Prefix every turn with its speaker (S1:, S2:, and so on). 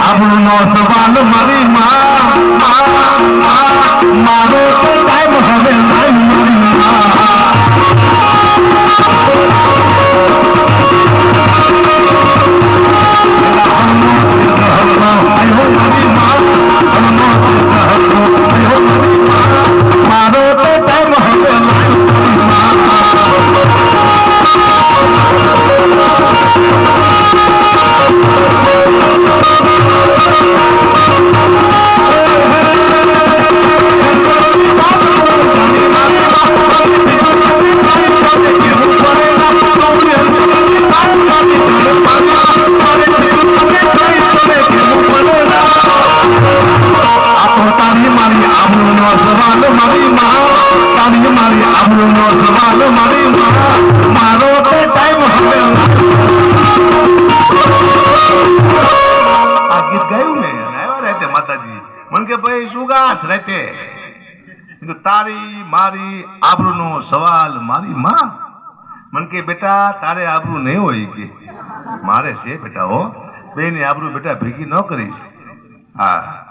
S1: આબરૂનો સવાલ મારી માં. મારો તો ટાઈમ મારી આબરૂનો સવાલ મારી માં, તારી મારી આબરૂનો સવાલ મારી માં. મારો તો ટાઈમ હવે
S2: આ ગીત ગાયું ને? આવ્યા રહેતે માતાજી. મને કે ભાઈ, શું ગાસ રહેતે તારી મારી આબરૂનો સવાલ મારી માં? મને કે, બેટા, તારે આબરૂ નહીં હોય કે. મારે છે, બેટા, હો. બેની આબરૂ બેટા ભેગી ન કરીશ. હા.